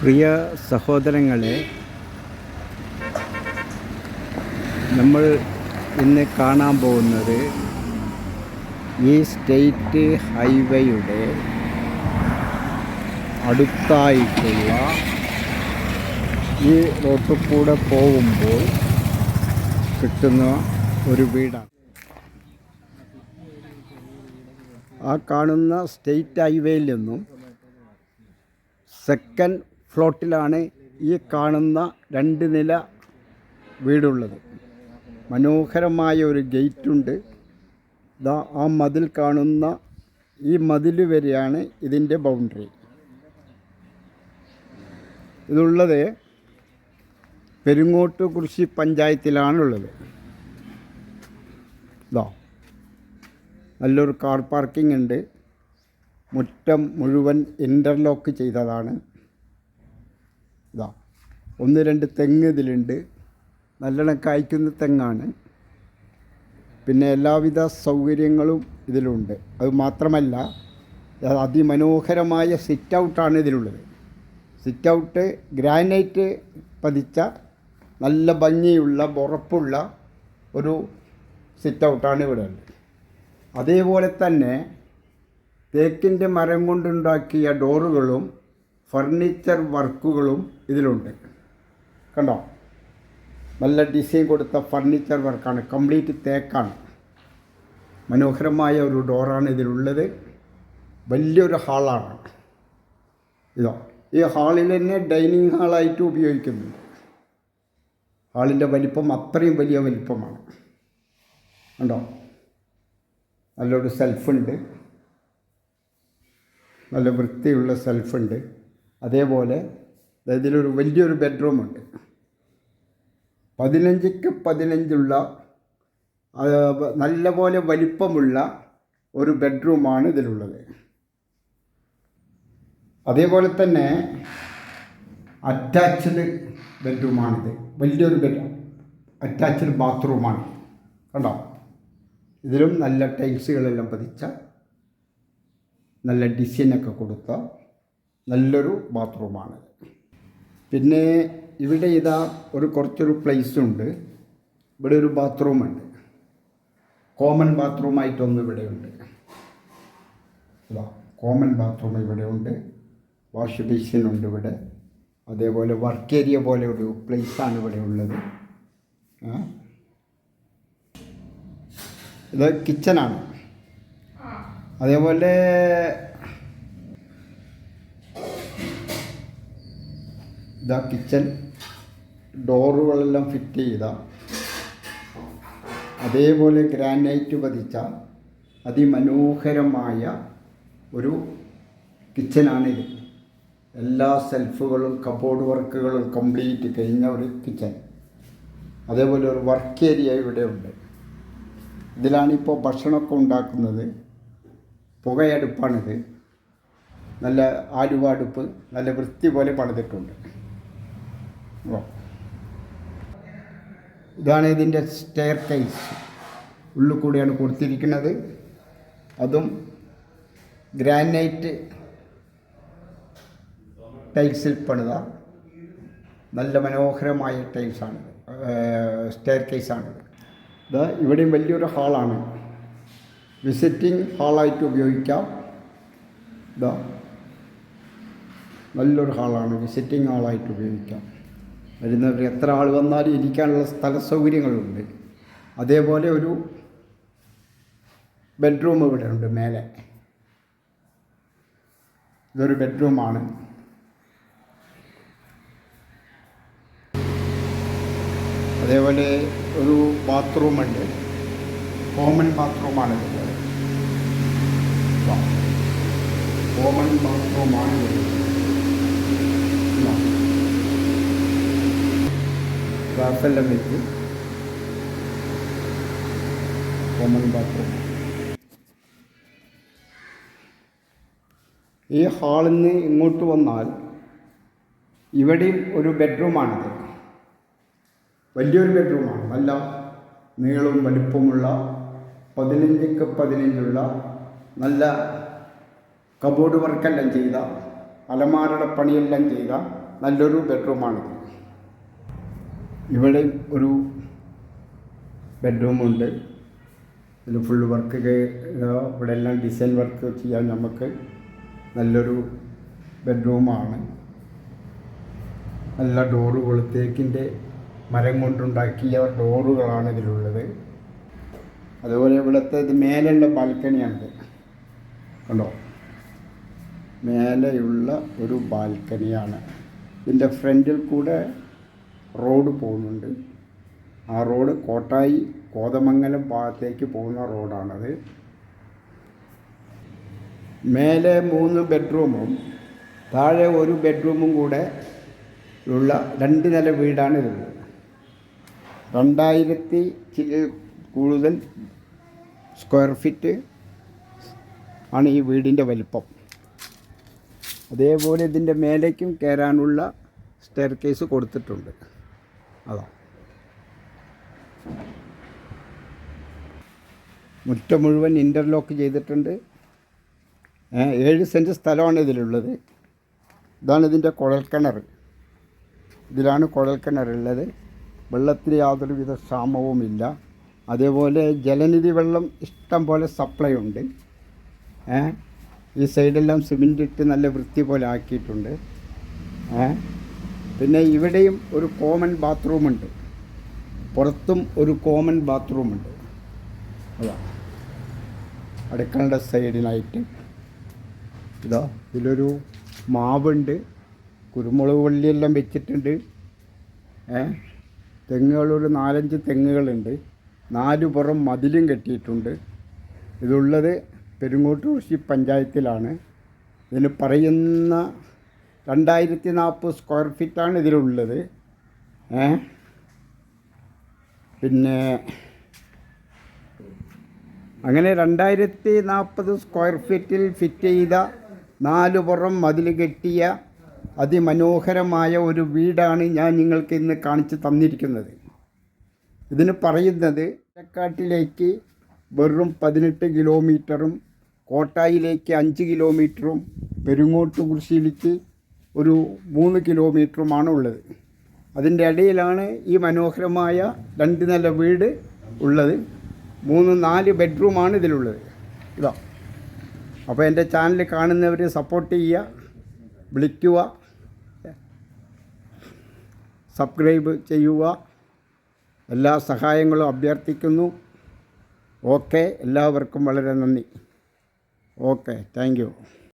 പ്രിയ സഹോദരങ്ങളെ നമ്മൾ ഇന്ന് കാണാൻ പോകുന്നത് ഈ സ്റ്റേറ്റ് ഹൈവേയുടെ അടുത്തായിട്ടുള്ള ഈ റോട്ടിൽ കൂടെ പോകുമ്പോൾ കിട്ടുന്ന ഒരു വീടാണ്. ആ കാണുന്ന സ്റ്റേറ്റ് ഹൈവേയിൽ നിന്നും സെക്കൻഡ് ഫ്ലോട്ടിലാണ് ഈ കാണുന്ന രണ്ട് നില വീടുള്ളത്. മനോഹരമായ ഒരു ഗേറ്റുണ്ട്. ദാ ആ മതിൽ കാണുന്ന ഈ മതിൽ വരെയാണ് ഇതിന്റെ ബൗണ്ടറി. ഇതുള്ളത് പെരുങ്ങോട്ട് കൃഷി പഞ്ചായത്തിലാണുള്ളത്. ഇതാ നല്ലൊരു കാർ പാർക്കിംഗ് ഉണ്ട്. മുറ്റം മുഴുവൻ ഇന്റർലോക്ക് ചെയ്തതാണ്. ഇതാ. ഒന്ന് രണ്ട് തെങ്ങ് ഇതിലുണ്ട്. നല്ലോണം കായ്ക്കുന്ന തെങ്ങാണ്. പിന്നെ എല്ലാവിധ സൗകര്യങ്ങളും ഇതിലുണ്ട്. അത് മാത്രമല്ല അതിമനോഹരമായ സിറ്റ് ഔട്ടാണ് ഇതിലുള്ളത്. സിറ്റ് ഔട്ട് ഗ്രാനൈറ്റ് പതിച്ച നല്ല ഭംഗിയുള്ള ഉറപ്പുള്ള ഒരു സിറ്റ് ഔട്ടാണ് ഇവിടെ ഉള്ളത് അതേപോലെ തന്നെ തേക്കിന്റെ മരം കൊണ്ടുണ്ടാക്കിയ ഡോറുകളും ഫർണിച്ചർ വർക്കുകളും ഇതിലുണ്ട്. കണ്ടോ? നല്ല ഡിസൈൻ കൊടുത്ത ഫർണിച്ചർ വർക്കാണ്. കംപ്ലീറ്റ് തേക്കാണ്. മനോഹരമായ ഒരു ഡോറാണ് ഇതിലുള്ളത്. വലിയൊരു ഹാളാണ്. ഇതോ ഈ ഹാളിൽ തന്നെ ഡൈനിങ് ഹാളായിട്ട് ഉപയോഗിക്കുന്നുണ്ട് ഹാളിന്റെ വലിപ്പം അത്രയും വലിയ വലിപ്പമാണ്. കണ്ടോ? നല്ലൊരു സെൽഫുണ്ട് നല്ല വൃത്തിയുള്ള സെൽഫുണ്ട് അതേപോലെ ഇതിലൊരു വലിയൊരു ബെഡ്റൂമുണ്ട്. പതിനഞ്ചിക്ക് പതിനഞ്ചുള്ള നല്ലപോലെ വലിപ്പമുള്ള ഒരു ബെഡ്റൂമാണ് ഇതിലുള്ളത്. അതേപോലെ തന്നെ അറ്റാച്ച്ഡ് ബെഡ്റൂമാണിത്. വലിയൊരു ബെഡ് അറ്റാച്ച്ഡ് ബാത്റൂമാണ്. കണ്ടോ? ഇതിലും നല്ല ടൈൽസുകളെല്ലാം പതിച്ച നല്ല ഡിസൈനൊക്കെ കൊടുത്ത നല്ലൊരു ബാത്റൂമാണ്. പിന്നെ ഇവിടെ ഇതാ ഒരു കുറച്ചൊരു ഉണ്ട് ഇവിടെ ഒരു ബാത്റൂമുണ്ട്. കോമൺ ബാത്റൂമായിട്ടൊന്ന് ഇവിടെയുണ്ട്. ഇതാ കോമൺ ബാത്റൂം ഇവിടെ ഉണ്ട് വാഷ് ബേസിൻ ഉണ്ട് ഇവിടെ. അതേപോലെ വർക്ക് ഏരിയ പോലെ ഒരു പ്ലേസാണ് ഇവിടെ ഉള്ളത്. ഇത് കിച്ചനാണ്. അതേപോലെ ഇതാ കിച്ചൻ ഡോറുകളെല്ലാം ഫിറ്റ് ചെയ്ത അതേപോലെ ഗ്രാനൈറ്റ് പതിച്ച അതിമനോഹരമായ ഒരു കിച്ചനാണിത് എല്ലാ സെൽഫുകളും കബോർഡ് വർക്കുകളും കംപ്ലീറ്റ് കഴിഞ്ഞ ഒരു കിച്ചൻ അതേപോലെ ഒരു വർക്ക് ഏരിയ ഇവിടെ ഉണ്ട്. ഇതിലാണിപ്പോൾ ഭക്ഷണമൊക്കെ ഉണ്ടാക്കുന്നത്. പുകയടുപ്പാണിത്. നല്ല ആലുവ അടുപ്പ് നല്ല വൃത്തി പോലെ പണിതിട്ടുണ്ട്. ഇതാണ് ഇതിന്റെ സ്റ്റെയർ കേസ് ഉള്ളിൽ കൂടിയാണ് കൊടുത്തിരിക്കുന്നത്. അതും ഗ്രാനൈറ്റ് ടൈൽസിൽ പണിത. നല്ല മനോഹരമായ ടൈൽസാണ് സ്റ്റെയർ കേസാണ് ഇത് ഇവിടെയും വലിയൊരു ഹാളാണ് വിസിറ്റിംഗ് ഹാളായിട്ട് ഉപയോഗിക്കാം. ഇതാ നല്ലൊരു ഹാളാണ് വിസിറ്റിംഗ് ഹാളായിട്ട് ഉപയോഗിക്കാം. വരുന്നവർ എത്ര ആൾ വന്നാലും ഇരിക്കാനുള്ള സ്ഥല സൗകര്യങ്ങളുണ്ട് അതേപോലെ ഒരു ബെഡ്റൂം ഇവിടെ ഉണ്ട് മേലെ. ഇതൊരു ബെഡ്റൂമാണ്. അതേപോലെ ഒരു ബാത്റൂമുണ്ട്. കോമൺ ബാത്റൂമാണ് കോമൺ ബാത്റൂമാണ് ഇത് ഇതാ. ഗ്ലാസ്സെല്ലാം വെച്ച് കോമൺ ബാത്റൂം ഈ ഹാളിൽ നിന്ന് ഇങ്ങോട്ട് വന്നാൽ ഇവിടെയും ഒരു ബെഡ്റൂമാണിത് വലിയൊരു ബെഡ്റൂമാണ് നല്ല നീളവും വലുപ്പമുള്ള പതിനഞ്ചിക്ക് പതിനഞ്ചുള്ള നല്ല കബോർഡ് വർക്കെല്ലാം ചെയ്ത അലമാരയുടെ പണിയെല്ലാം ചെയ്ത നല്ലൊരു ബെഡ്റൂമാണിത് ഇവിടെ ഒരു ബെഡ്റൂമുണ്ട് ഇതിൽ ഫുൾ വർക്ക് ഇവിടെ എല്ലാം ഡിസൈൻ വർക്ക് ചെയ്യാൻ നമുക്ക് നല്ലൊരു ബെഡ്റൂമാണ് നല്ല ഡോറുകൾ തേക്കിന്റെ മരം കൊണ്ടുണ്ടാക്കിയ ഡോറുകളാണ് ഇതിലുള്ളത്. അതുപോലെ ഇവിടുത്തെ ഇത് മേലെയുള്ള ബാൽക്കണിയാണിത്. കണ്ടോ? മേലെയുള്ള ഒരു ബാൽക്കണിയാണ്. ഇതിന്റെ ഫ്രണ്ടിൽ കൂടെ റോഡ് പോകുന്നുണ്ട്. ആ റോഡ് കോട്ടായി കോതമംഗലം ഭാഗത്തേക്ക് പോകുന്ന റോഡാണത്. മേലെ മൂന്ന് ബെഡ്റൂമും താഴെ ഒരു ബെഡ്റൂമും കൂടെ ഉള്ള രണ്ട് നില വീടാണ് ഇത്. രണ്ടായിരത്തി കൂടുതൽ സ്ക്വയർ ഫീറ്റ് ആണ് ഈ വീടിന്റെ വലിപ്പം. അതേപോലെ ഇതിന്റെ മേലേക്കും കയറാനുള്ള സ്റ്റെയർ കേസ് കൊടുത്തിട്ടുണ്ട്. അതാ. മുറ്റം മുഴുവൻ ഇന്റർലോക്ക് ചെയ്തിട്ടുണ്ട്. ഏഴ് സെന്റ് സ്ഥലമാണ് ഇതിലുള്ളത്. ഇതാണ് ഇതിന്റെ കുഴൽക്കിണർ ഇതിലാണ് കുഴൽക്കിണറുള്ളത് വെള്ളത്തിന് യാതൊരുവിധ ക്ഷാമവുമില്ല. അതേപോലെ ജലനിധി വെള്ളം ഇഷ്ടം പോലെ സപ്ലൈ ഉണ്ട്. ഈ സൈഡെല്ലാം സിമെന്റ് ഇട്ട് നല്ല വൃത്തി പോലെ ആക്കിയിട്ടുണ്ട്. പിന്നെ ഇവിടെയും ഒരു കോമൺ ബാത്റൂമുണ്ട് പുറത്തും ഒരു കോമൺ ബാത്റൂമുണ്ട് അതാ. അടുക്കളയുടെ സൈഡിലായിട്ട് ഇതാ ഇതിലൊരു മാവുണ്ട്. കുരുമുളക് വള്ളിയെല്ലാം വെച്ചിട്ടുണ്ട്. ഏ? തെങ്ങുകളൊരു നാലഞ്ച് തെങ്ങുകളുണ്ട്. നാല് പുറം മതിലും കെട്ടിയിട്ടുണ്ട്. ഇതുള്ളത് പെരുങ്ങോട്ടൂർശി പഞ്ചായത്തിലാണ്. ഇതിന് പറയുന്ന രണ്ടായിരത്തി നാൽപ്പത് സ്ക്വയർ ഫീറ്റാണ് ഇതിലുള്ളത്. ഏ? പിന്നെ അങ്ങനെ രണ്ടായിരത്തി നാൽപ്പത് സ്ക്വയർ ഫീറ്റിൽ ഫിറ്റ് ചെയ്ത നാലു പുറം മതിൽ കെട്ടിയ അതിമനോഹരമായ ഒരു വീടാണ് ഞാൻ നിങ്ങൾക്ക് ഇന്ന് കാണിച്ചു തന്നിരിക്കുന്നത്. ഇതിന് പറയുന്നത് പാലക്കാട്ടിലേക്ക് വെറും പതിനെട്ട് കിലോമീറ്ററും കോട്ടായിലേക്ക് അഞ്ച് കിലോമീറ്ററും പെരുങ്ങോട്ടുകുറിശ്ശിയിലേക്ക് ഒരു മൂന്ന് കിലോമീറ്ററുമാണ് ഉള്ളത്. അതിന്റെ ഇടയിലാണ് ഈ മനോഹരമായ രണ്ട് നില വീട് ഉള്ളത്. മൂന്ന് നാല് ബെഡ്റൂമാണ് ഇതിലുള്ളത്. ഇതാ. അപ്പോൾ എന്റെ ചാനൽ കാണുന്നവർ സപ്പോർട്ട് ചെയ്യുക വിളിക്കുക സബ്സ്ക്രൈബ് ചെയ്യുക. എല്ലാ സഹായങ്ങളും അഭ്യർത്ഥിക്കുന്നു. ഓക്കെ. എല്ലാവർക്കും വളരെ നന്ദി. ഓക്കെ. താങ്ക്